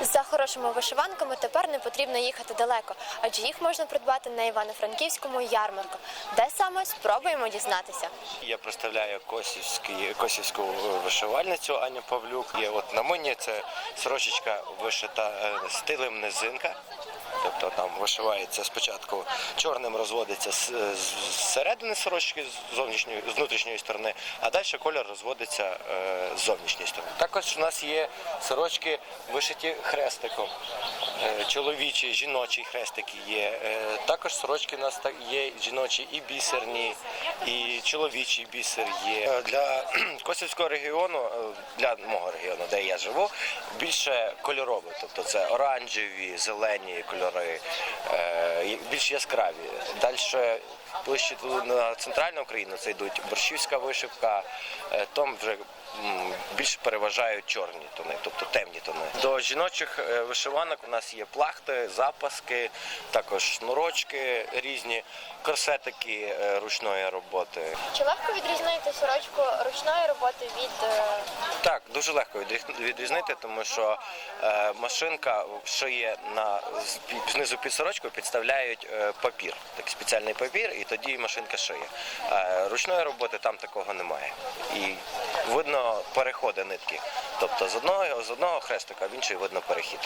За хорошими вишиванками тепер не потрібно їхати далеко, адже їх можна придбати на Івано-Франківському ярмарку. Де саме спробуємо дізнатися. Я представляю косівський, косівську вишивальницю Аню Павлюк. І от на мені це сорочечка вишита е, стилем низинка. Тобто там вишивається спочатку чорним розводиться з, зсередини сорочки з зовнішньої з внутрішньої сторони, а далі колір розводиться е, з зовнішньої сторони. Також у нас є сорочки вишиті хрестиком. Е, Чоловічі, жіночі хрестики є. Е, Також сорочки у нас є жіночі і бісерні, і чоловічий бісер є. Для Косівського регіону, для мого регіону, де я живу, більше кольорове. Тобто це оранжеві, зелені кольори, е, більш яскраві. Далі ближче на центральну Україну це йдуть борщівська вишивка, е, там вже м, більш переважають чорні тони, тобто темні тони. До жіночих е, вишиванок у нас є плахти, запаски, також шнурочки різні, корсетики е, ручної роботи. Чи легко відрізнити сорочку ручної роботи від е, Так, дуже легко відріз- відрізнити, тому що машинка шиє на знизу під сорочкою підставляють папір, такий спеціальний папір, і тоді машинка шиє. Ручної роботи там такого немає. І видно переходи нитки. Тобто з одного з одного хрестика в інший видно перехід.